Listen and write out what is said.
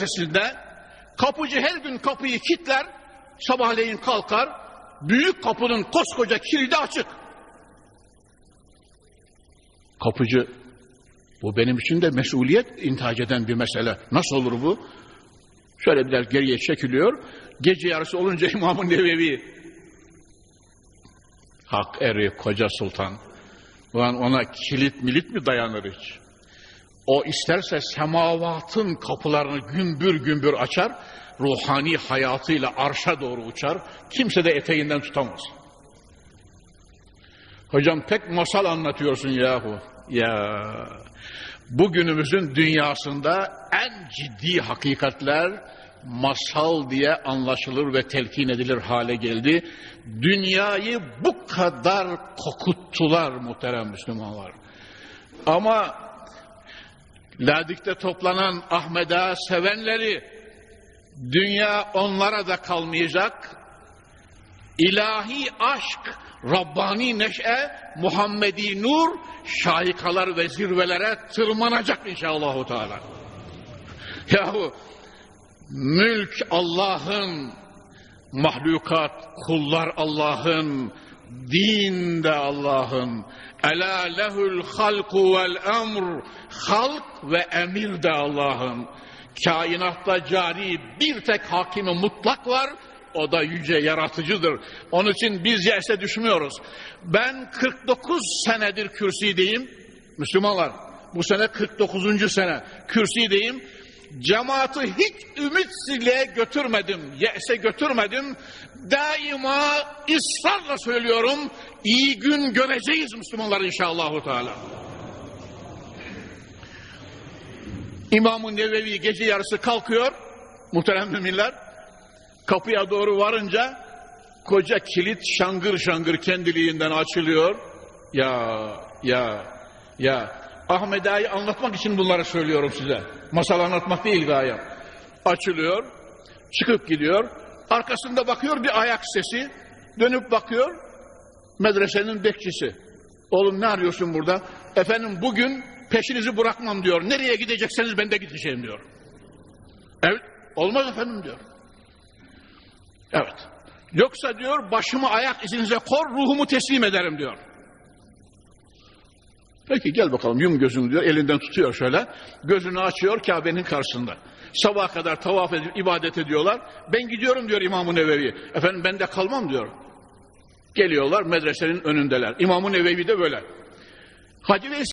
Medresesi'nde kapıcı her gün kapıyı kilitler, sabahleyin kalkar, büyük kapının koskoca kilidi açık. Kapıcı, bu benim için de mesuliyet intihac eden bir mesele. Nasıl olur bu? Şöyle bir geriye çekiliyor. Gece yarısı olunca İmam-ı Nevevi, Hak eri koca sultan, Ulan ona kilit milit mi dayanır hiç? O isterse semavatın kapılarını gümbür gümbür açar, ruhani hayatıyla arşa doğru uçar, kimse de eteğinden tutamaz. Hocam pek masal anlatıyorsun yahu. Ya bugünümüzün dünyasında en ciddi hakikatler masal diye anlaşılır ve telkin edilir hale geldi. Dünyayı bu kadar kokuttular muhterem Müslümanlar. Ama Ladik'te toplanan Ahmet'a sevenleri dünya onlara da kalmayacak. İlahi aşk, Rabbani neşe, Muhammedi nur şahikalar ve zirvelere tırmanacak inşallah. Teala. Yahu mülk Allah'ın, mahlukat, kullar Allah'ın, din de Allah'ın. Ela lehul halku vel emr. Halk ve emir de Allah'ın. Kainatta cari bir tek hakimi mutlak var. O da yüce yaratıcıdır. Onun için biz yerse düşmüyoruz. Ben 49 senedir kürsideyim. Müslümanlar bu sene 49. sene kürsideyim. Cemaati hiç ümitsizliğe götürmedim, yese götürmedim. Daima ısrarla söylüyorum, iyi gün göreceğiz Müslümanlar inşallah. Teala. İmam-ı Nevevi gece yarısı kalkıyor, muhterem müminler, kapıya doğru varınca koca kilit şangır şangır kendiliğinden açılıyor. Ya, ya, ya. Ahmet Ağa'yı anlatmak için bunları söylüyorum size. Masal anlatmak değil gayem. Açılıyor, çıkıp gidiyor. Arkasında bakıyor bir ayak sesi. Dönüp bakıyor, medresenin bekçisi. Oğlum ne arıyorsun burada? Efendim bugün peşinizi bırakmam diyor. Nereye gidecekseniz ben de gideceğim diyor. Evet, olmaz efendim diyor. Evet. Yoksa diyor başımı ayak izinize kor, ruhumu teslim ederim diyor. Peki gel bakalım yum gözünü diyor. Elinden tutuyor şöyle. Gözünü açıyor Kabe'nin karşısında. Sabaha kadar tavaf edip ibadet ediyorlar. Ben gidiyorum diyor İmam-ı Nevevi. Efendim ben de kalmam diyor. Geliyorlar medresenin önündeler. İmam-ı Nevevi de böyle. Hacı Veys